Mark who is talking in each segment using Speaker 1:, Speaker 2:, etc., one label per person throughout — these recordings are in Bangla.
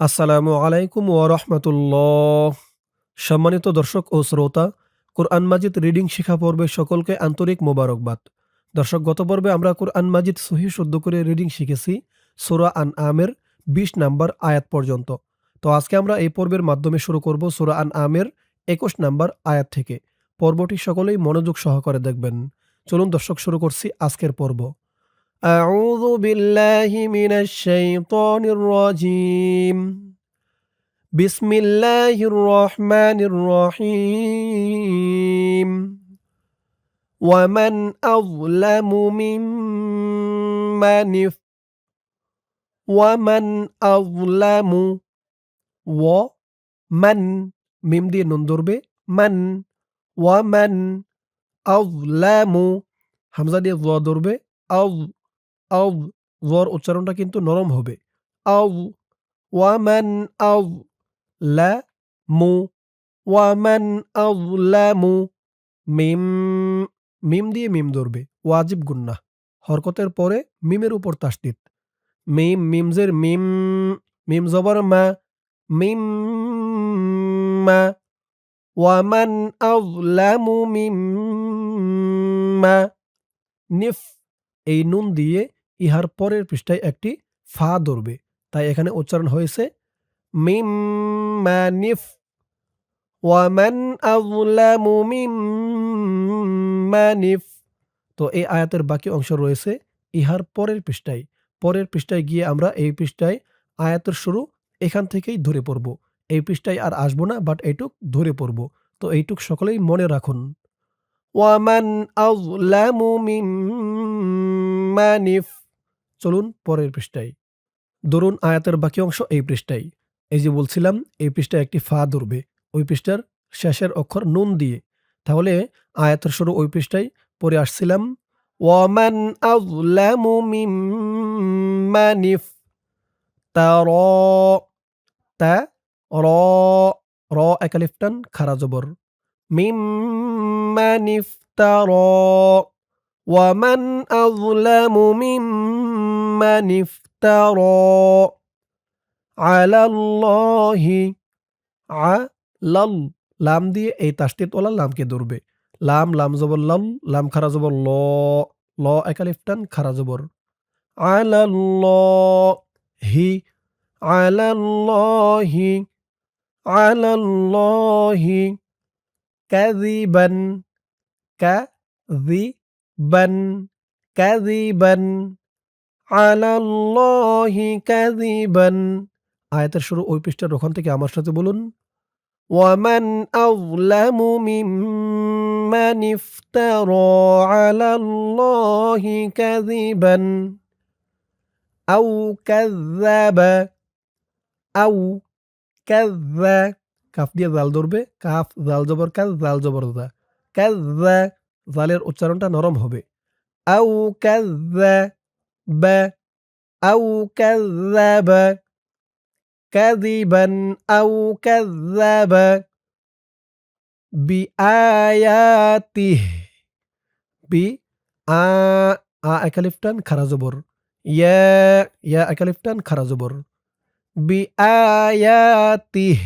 Speaker 1: আসসালামু আলাইকুম ও রহমতুল্লাহ। সম্মানিত দর্শক ও শ্রোতা, কোরআন মাজিদ রিডিং শিখা পর্বে সকলকে আন্তরিক মোবারকবাদ। দর্শক, গত পর্বে আমরা কোরআন মাজিদ সহি শুদ্ধ করে রিডিং শিখেছি, সুরা আন আমের বিশ নাম্বার আয়াত পর্যন্ত। তো আজকে আমরা এই পর্বের মাধ্যমে শুরু করব সুরা আন আমের একুশ নাম্বার আয়াত থেকে। পর্বটি সকলেই মনোযোগ সহকারে দেখবেন। চলুন দর্শক, শুরু করছি আজকের পর্ব। أعوذ بالله من الشيطان الرجيم. بسم الله الرحمن الرحيم. ومن أظلم ممن ومن أظلم ومن ميم دي ننظر به من ومن أظلم همزة دي ضربة أظلم আউ ওয়ার উচ্চারণটা কিন্তু নরম হবে। আউ ওয়ামান আউ লা মু ওয়ামান আউ মু, মিম মিম দিয়ে মিম ধরবে, ওয়াজিব গুন্না। হরকতের পরে মিমের উপর তাসদিদ। মিম, মিমজের মিম মিম জবর মা, মিম মা ওয়ামান আযলামু মিম্মা নিফ, এই নুন দিয়ে ইহার পরের পৃষ্ঠায় একটি ফা ধরবে। তাই এখানে উচ্চারণ হয়েছে, মিম মানিফ ওয়ামান মিম্মানিফ তো এই আয়াতের বাকি অংশ রয়েছে ইহার পরের পৃষ্ঠায়। পরের পৃষ্ঠায় গিয়ে আমরা এই পৃষ্ঠায় আয়াতের শুরু এখান থেকেই ধরে পড়ব। এই পৃষ্ঠায় আর আসব না বাট এইটুক ধরে পড়ব। তো এইটুক সকলেই মনে রাখুন। ওয়ামান আযলামু মিম্মান ইফ চলুন পরের পৃষ্ঠায়। দরুন আয়াতের বাকি অংশ এই পৃষ্ঠায়। এই যে বলছিলাম, এই পৃষ্ঠায় একটি ফা ধরবে। ওই পৃষ্ঠার শেষের অক্ষর নুন দিয়ে। তাহলে আয়াতের শুরু ওই পৃষ্ঠায় পরে আসছিলাম, ওয়ামান আযলামু মিম্মানিফ তার তা র র একালিফটান খারা জবর মিম্মানিফ তার ومن أظلم ممن افترى على الله على লাম দিয়ে এই তাস্তিত ওলা লামকে ধরবে লাম লাম জবর লাম লাম খারা জবর ল ল একালিফটান খারা জবর আলাল্লাহি আলাল্লাহি আলাল্লাহি كذبا كذبا كذبا على الله كذبا আয়াতের শুরু ওই পৃষ্ঠার ওখান থেকে আমার সাথে বলুন ومن أظلم ممن افترى على الله كذبا أو كذب أو كذب কাফ দিয়ে জাল ধরবে কাফ জাল জবর কাজ জাল জবর দা কাজ জালের উচ্চারণটা নরম হবে। আউ বা, আউ কায কাযিবান আউ কাযযাব বিআয়াতিহ, বি আ আ একালিফটান খারা জবর, ইয়া ইয়া একালিফটান খারা জবর, বিআয়াতিহ।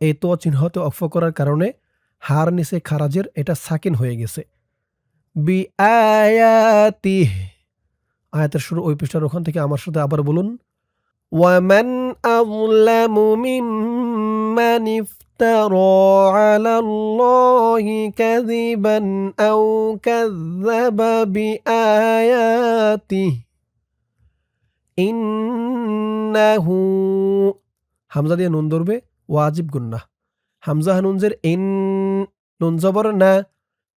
Speaker 1: এই তো চিহ্নতে অক্ষ করার কারণে হার নিচে খারাজের এটা সাকিন হয়ে গেছে। বি আয়াতি আয়াতের শুরু ওই পৃষ্ঠার ওখান থেকে আমার সাথে আবার বলুন। ওয়ামান আযলামু মিম্মান ইফতারা আলা আল্লাহি কাযিবান আও কাযযাবা বিআয়াতিহি ইন্নাহু। হামজা দিয়ে নুন ধরবে, ওয়াজিব গুন্না। হামজা হানুনজের ইন নুন জবর না,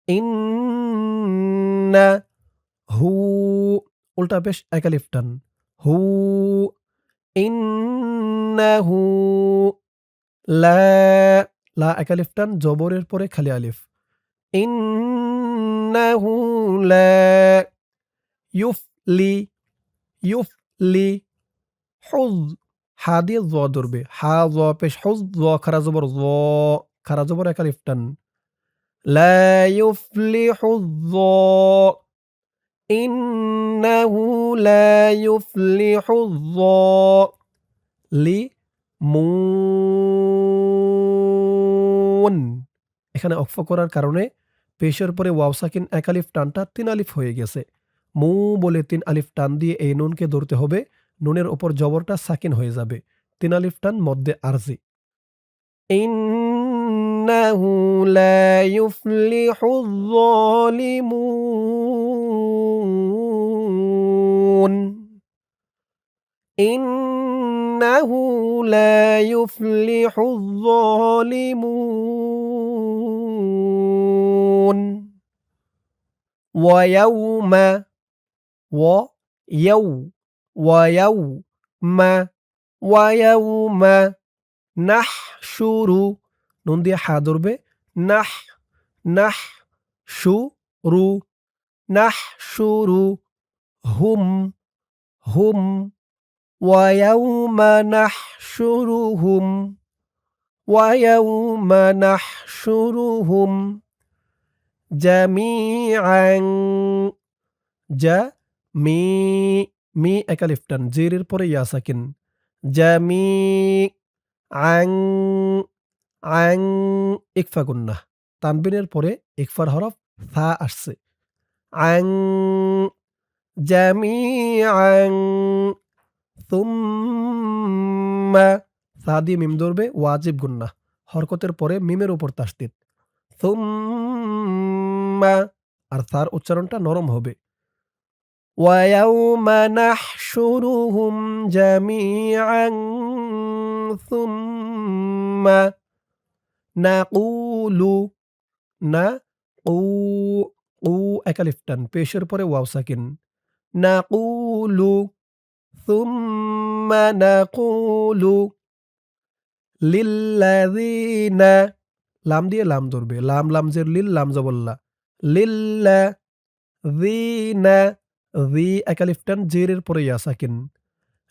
Speaker 1: ইন না, হু, উল্টা পেশ একালিফটান হু ইন্নাহু লা লা একালিফটান জবরের পরে খালি আলিফ ইন্নাহু লা ইউফলি ইউফলি হুজ হা দিয়ে জ ধরবে। হা, জ, পেশ হুজ জ, খারা জবর, জ, খারা জবর একা লিফটান লা ইউফলিহু জ ইউফলিহু জ, লি মুন। এখানে অক্ফ করার কারণে পেশের পরে ওয়াও সাকিন এক আলিফ টানটা তিন আলিফ হয়ে গেছে। মু বলে তিন আলিফ টান দিয়ে এই নুনকে ধরতে হবে। নুনের ওপর জবরটা সাকিন হয়ে যাবে। তিনালিফটান মধ্যে আরজি। ইন্নাহু লা ইউফলিহু ويوم ويو ويوم ويوم নাহশুরু নুন দিয়ে হা ধরবে নাহ নাহ শুরু নাহ শুরু হুম হুম ويوم نحشرهم ويوم نحشرهم جميعا জামি মি একালিফটান জেরের পরে ইয়া সাকিন জামি আং আং ইকফা গুন্না তানবিনের পরে ইকফার হরফ থা আসছে। আং জামি আং তুম্মা সা দিয়ে মিম ধরবে ওয়াজিব গুন্না হরকতের পরে মিমের উপর তাস্তিত তুম্মা আর তার উচ্চারণটা নরম হবে। ويوم نحشرهم جميعا ثم نقول نقو قو أكالفتان بيشر بري واو ساكن نقول ثم نقول للذين لام دي لام دربي لام لام زر لل لام زبالله للذين জি একাল ইফটান জেরের পরে ইয়া সাকিন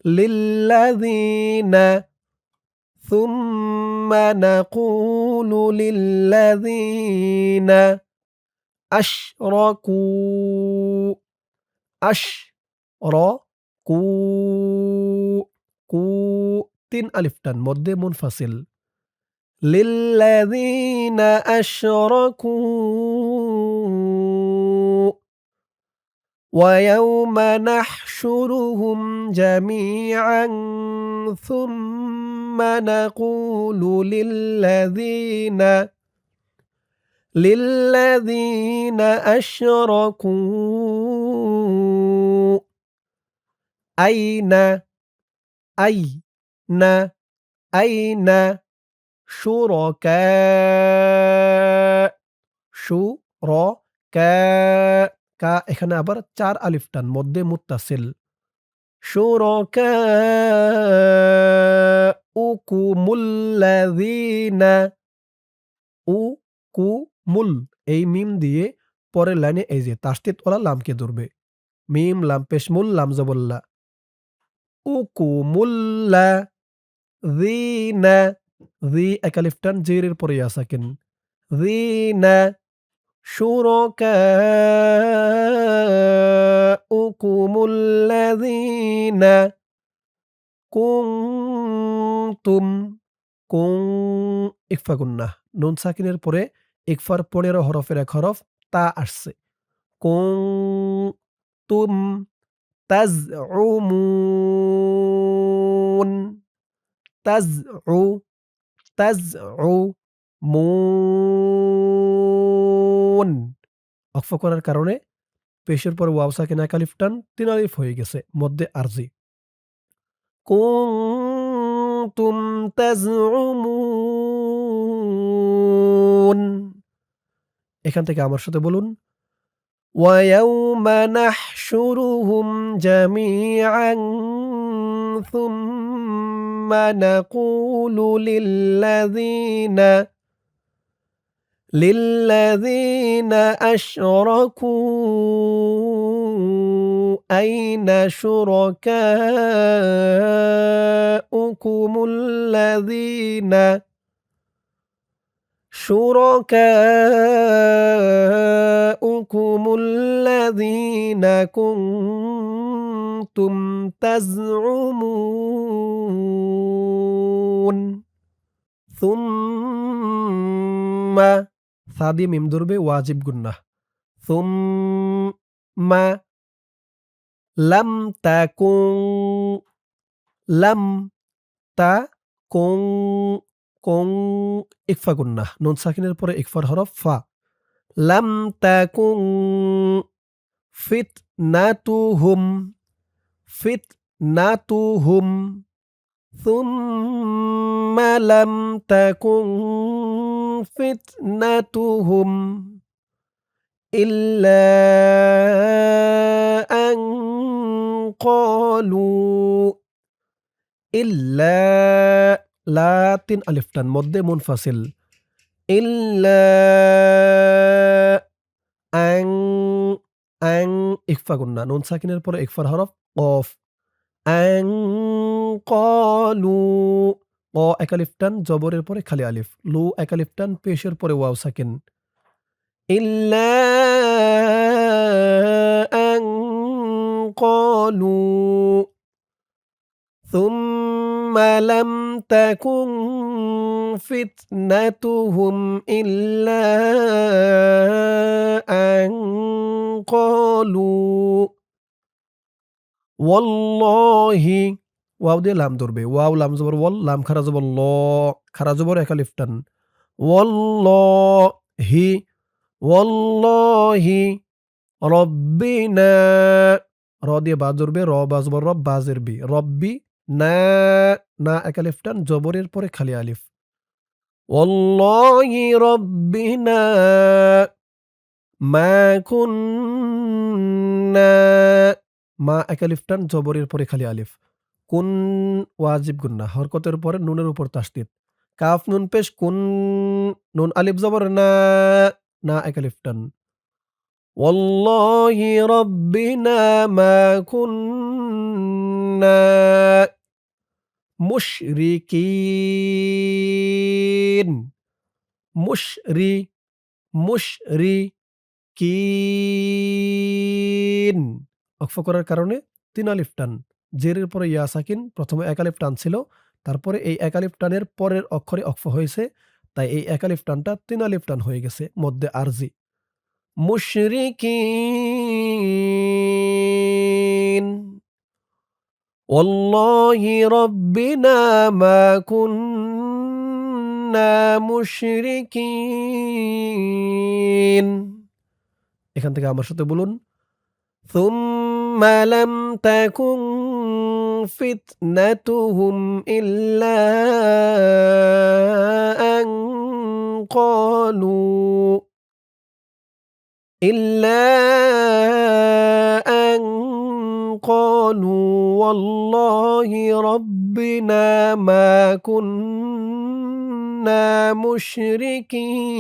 Speaker 1: লিল্লাযীনা সুম্মা নাকুলু লিল্লাযীনা আশরাকু আশ র কু কু তিন আলিফটান মধ্যে মুনফাসিল লিল্লাযীনা আশরাকু ويوم نحشرهم جميعا ثم نقول للذين للذين أشركوا أين أين أين شركاء شركاء কা এখানে আবার চার আলিফ টান, মধ্যে মুত্তাসিল। শুরকাউকুমুল্লাযীনা উ কু মুল এই মিম দিয়ে পরের লাইনে এই যে তাসদিদ ওলা লামকে ধরবে। মিম, লাম পেশমুল লাম, জবল্লা। উকুমুল্লা যিনা জি একালিফটান জেরের পরে ইয়াসাকিন যিনা شركاؤكم الذين কুনতুম কুং ইকফা গুন্না নুন সাকিনের পরে ইকফার পনেরো হরফের এক হরফ তা আসছে কুং তুম তাজ তাজ তাজ মুন অক্ফ করার কারণে পেশের পর ওয়াও সাকিন এক আলিফ টান তিন আলিফ হয়ে গেছে মধ্যে আরজি কুনতুম তাজউমুন এখান থেকে আমার সাথে বলুন ويوم نحشرهم جميعا ثم نقول للذين للذين أشركوا أين شركاؤكم الذين شركاؤكم الذين كنتم تزعمون ثم সা দিয়ে মিম ধরবে ওয়াজিব গুন্নাহ সুম্মা লাম তাকুন লাম তা কুং কুং ইকফা গুন্নাহ নুন সাকিনের পরে ইকফার হরফ ফা লাম তাকুন ফিতনাতুহুম ফিতনাতুহুম ثم لم تكن فتنتهم إلا أن قالوا إلا لاتن ألفتان مد منفصل إلا أن أن إخفى قلنا نون ساكنة البر إخفى الحرف قاف أن কলু ক একালিফটান জবরের পরে খালি আলিফ লু একালিফটান পেশের পরে ওয়াও সাকিন ইল্লা আং কলু ثم لم تكن فتنتهم إلا أن قالوا والله ওয়াও দিয়ে লাম ধরবে। ওয়াও, লাম জবর, ওয়াল, লাম খারা জবর, ল, খারা জবর, একা লিফটান ওয়াল্লাহি ওয়াল্লাহি রব্বিনা র দিয়ে বা ধরবে, র বা জবর রব বাজের বি। রব্বি না না, একা লিফটান জবরের পরে খালি আলিফ। ওয়াল্লাহি রব্বিনা মা কুন্না মা একা লিফটান জবরের পরে খালি আলিফ। কুন ওয়াজিব গুন্না হরকতের পরে নুনের উপর তাসদিদ কাফ নুন পেশ কুন নুন আলিফ জবর না না একা লিফটান والله ربنا ما كنا মুশরিকিন মুশরি মুশরিকিন অক্ফ করার কারণে তিন আলিফ টান জেরের পরে ইয়া সাকিন প্রথমে এক আলিফ টান ছিল তারপরে এই এক আলিফ টানের পরের অক্ষরে অক্ফ হয়েছে তাই এই এক আলিফ টানটা তিন আলিফ টান হয়ে গেছে মধ্যে আরজি মুশরিকিন والله ربنا ما كنا মুশরিকিন এখান থেকে আমার সাথে বলুন ثم لم تكن فتنتهم إلا أن قالوا إلا أن قالوا والله ربنا ما كنا مشركين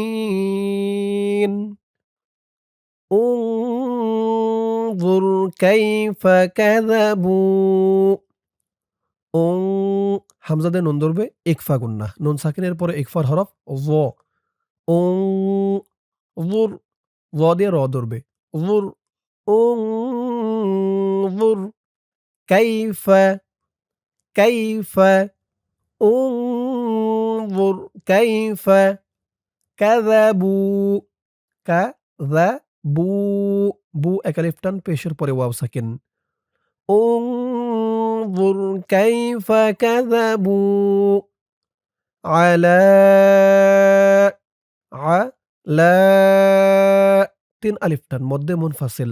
Speaker 1: انظر كيف كذبوا ওং হামজাদে নুন ধরবে একফা গুন্না। নুন সাকিনের পরে একফার হরফ ও। ওং জুর জ দিয়ে র ধরবে। জুর ওং জুর কাইফা কাইফা, ওং জুর কাইফা, কাযাবু কাযাবু। বু বু একালিফটান পেশের পরে ওয়াও সাকিন। ওং انظر كيف كذبوا على على তিন আলিফটান মধ্যে মুনফাসিল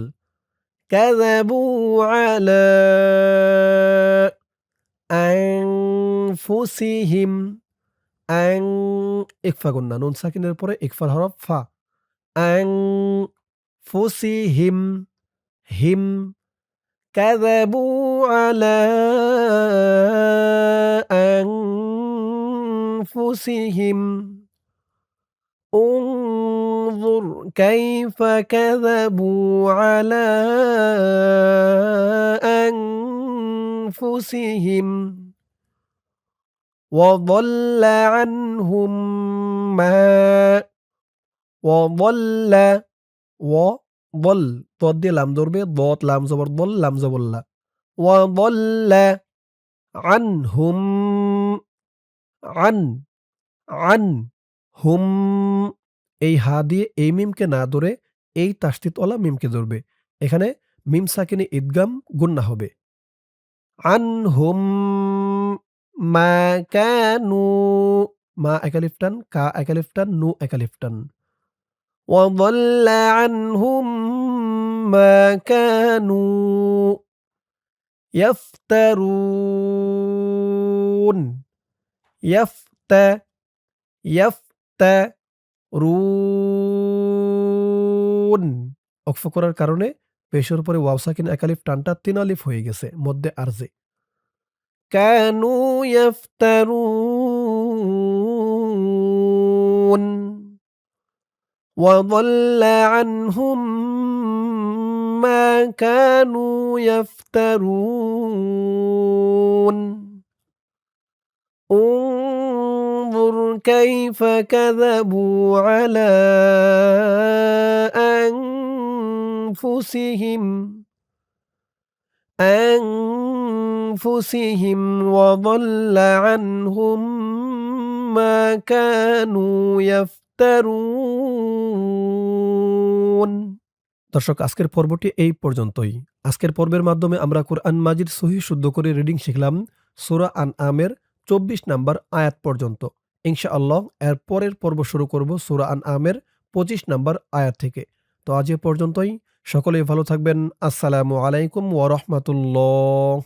Speaker 1: كذبوا على أنفسهم أن ইকফা গুন্না নুন সাকিনের পরে ইকফার হরফ ফা أنفسهم হিম كذبوا على أنفسهم. انظر كيف كذبوا على أنفسهم. وضل عنهم ما وضل বল তদ দিয়ে লাম ধরবে দত লাম জবর, বল, লাম জবল্লা ওয়া বল্লা আন হুম আন আন হুম, এই হা দিয়ে এই মিমকে না ধরে এই তাস্তিতওয়ালা মিমকে ধরবে। এখানে মিম সাকিনে ঈদগাম গুন্না হবে। আন হুম মা কানু মা একালিফটান, কা একালিফটান, নু একালিফটান। وضل عنهم ما كانوا يفترون يفت يفترون অক্ফ করার কারণে পেশের উপরে ওয়াও সাকিন একালিফ টানটা তিন আলিফ হয়ে গেছে মধ্যে আরজে কানু يفترون وضل عنهم ما كانوا يفترون. انظر كيف كذبوا على أنفسهم. أنفسهم وضل عنهم ما كانوا يفترون দর্শক, আজকের পর্বটি এই পর্যন্তই। আজকের পর্বের মাধ্যমে আমরা কোরআন মাজির সহি শুদ্ধ করে রিডিং শিখলাম সুরা আন আমের চব্বিশ নাম্বার আয়াত পর্যন্ত। ইনশা আল্লাহ এর পরের পর্ব শুরু করব সুরা আন আমের পঁচিশ নাম্বার আয়াত থেকে। তো আজ এ পর্যন্তই। সকলেই ভালো থাকবেন। আসসালামু আলাইকুম ওয়ারহমাতুল্লাহ